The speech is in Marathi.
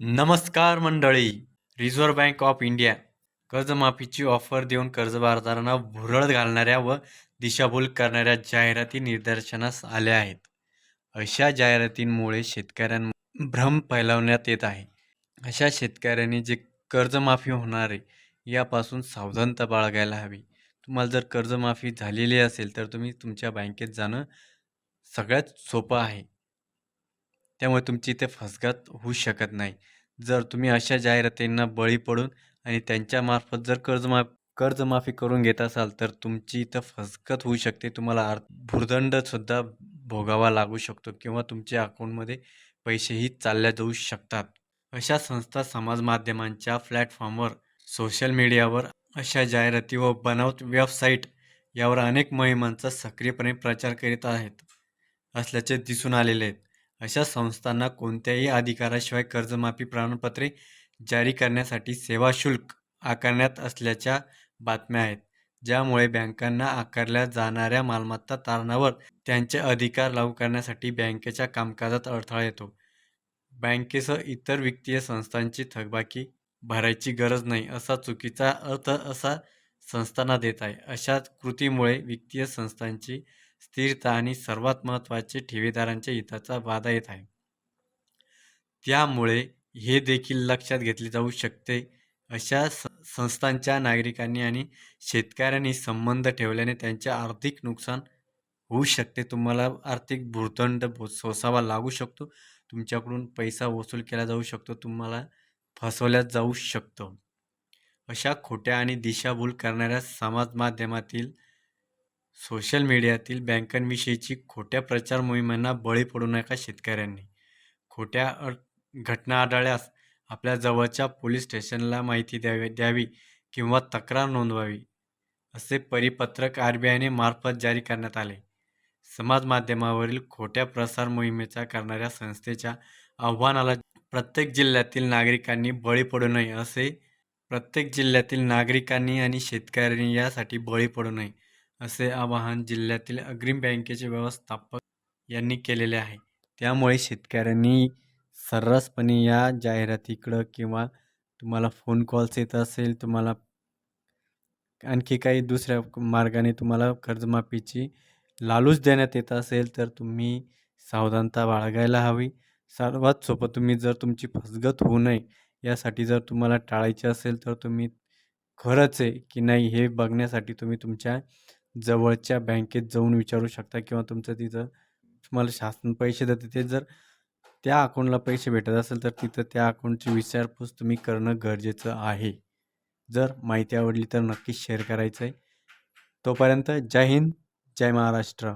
नमस्कार मंडळी. रिझर्व्ह बँक ऑफ इंडिया कर्जमाफीची ऑफर देऊन कर्जबाजारांना भुरळ घालणाऱ्या व दिशाभूल करणाऱ्या जाहिराती निदर्शनास आल्या आहेत. अशा जाहिरातींमुळे शेतकऱ्यां भ्रम फैलावण्यात येत आहे. अशा शेतकऱ्यांनी जे कर्जमाफी होणार आहे यापासून सावधानता बाळगायला हवी. तुम्हाला जर कर्जमाफी झालेली असेल तर तुम्ही तुमच्या बँकेत जाणं सगळ्यात सोपं आहे. त्यामुळे तुमची इथे फसगत होऊ शकत नाही. जर तुम्ही अशा जाहिरातींना बळी पडून आणि त्यांच्यामार्फत जर कर्जमाफ कर्जमाफी करून घेत असाल तर तुमची इथं फसगत होऊ शकते. तुम्हाला आर भुर्दंडसुद्धा भोगावा लागू शकतो किंवा तुमच्या अकाउंटमध्ये पैसेही चालल्या जाऊ शकतात. अशा संस्था समाज माध्यमांच्या प्लॅटफॉर्मवर सोशल मीडियावर अशा जाहिराती व बनावट वेबसाईट यावर अनेक मोहिमांचा सक्रियपणे प्रचार करीत आहेत असल्याचे दिसून आलेले आहेत. अशा संस्थांना कोणत्याही अधिकाराशिवाय कर्जमाफी प्रमाणपत्रे जारी करण्यासाठी सेवा शुल्क आकारण्यात असल्याच्या बातम्या आहेत ज्यामुळे बँकांना आकारल्या जाणाऱ्या मालमत्ता तारणावर त्यांचे अधिकार लागू करण्यासाठी बँकेच्या कामकाजात अडथळा येतो. बँकेसह इतर वित्तीय संस्थांची थकबाकी भरायची गरज नाही असा चुकीचा अर्थ असा संस्थांना देत आहे. अशा कृतीमुळे वित्तीय संस्थांची स्थिरता आणि सर्वात महत्त्वाचे ठेवीदारांच्या हिताचा वादा येत आहे. त्यामुळे हे देखील लक्षात घेतले जाऊ शकते. अशा स संस्थांच्या नागरिकांनी आणि शेतकऱ्यांनी संबंध ठेवल्याने त्यांचे आर्थिक नुकसान होऊ शकते. तुम्हाला आर्थिक भूर्दंड सोसावा लागू शकतो. तुमच्याकडून पैसा वसूल केला जाऊ शकतो. तुम्हाला फसवल्या जाऊ शकतं. अशा खोट्या आणि दिशाभूल करणाऱ्या समाज माध्यमातील सोशल मीडियातील बँकांविषयीची खोट्या प्रचार मोहिमांना बळी पडू नका शेतकऱ्यांनी. खोट्या अ घटना आढळल्यास आपल्या जवळच्या पोलीस स्टेशनला माहिती द्यावी द्यावी किंवा तक्रार नोंदवावी असे परिपत्रक आर बी आयने मार्फत जारी करण्यात आले. समाज माध्यमावरील खोट्या प्रसार मोहिमेचा करणाऱ्या संस्थेच्या आव्हानाला प्रत्येक जिल्ह्यातील नागरिकांनी बळी पडू नये असे प्रत्येक जिल्ह्यातील नागरिकांनी आणि शेतकऱ्यांनी यासाठी बळी पडू नये असे आवाहन जिल्ह्यातील अग्रिम बँकेचे व्यवस्थापक यांनी केलेले आहे. त्यामुळे शेतकऱ्यांनी सर्रासपणे या जाहिरातीकडं किंवा तुम्हाला फोन कॉल्स येत असेल तुम्हाला आणखी काही दुसऱ्या मार्गाने तुम्हाला कर्जमाफीची लालूच देण्यात येत असेल तर तुम्ही सावधानता बाळगायला हवी. सर्वात सोपं तुम्ही जर तुमची फसगत होऊ नये यासाठी जर तुम्हाला टाळायचे असेल तर तुम्ही खरंच आहे की नाही हे बघण्यासाठी तुम्ही तुमच्या जवळच्या बँकेत जाऊन विचारू शकता किंवा तुमचं तिथं तुम्हाला शासन पैसे देते. ते जर त्या अकाउंटला पैसे भेटत असेल तर तिथं त्या अकाउंटची विचारपूस तुम्ही करणं गरजेचं आहे. जर माहिती आवडली तर नक्कीच शेअर करायचं आहे तोपर्यंत जय हिंद जय महाराष्ट्र.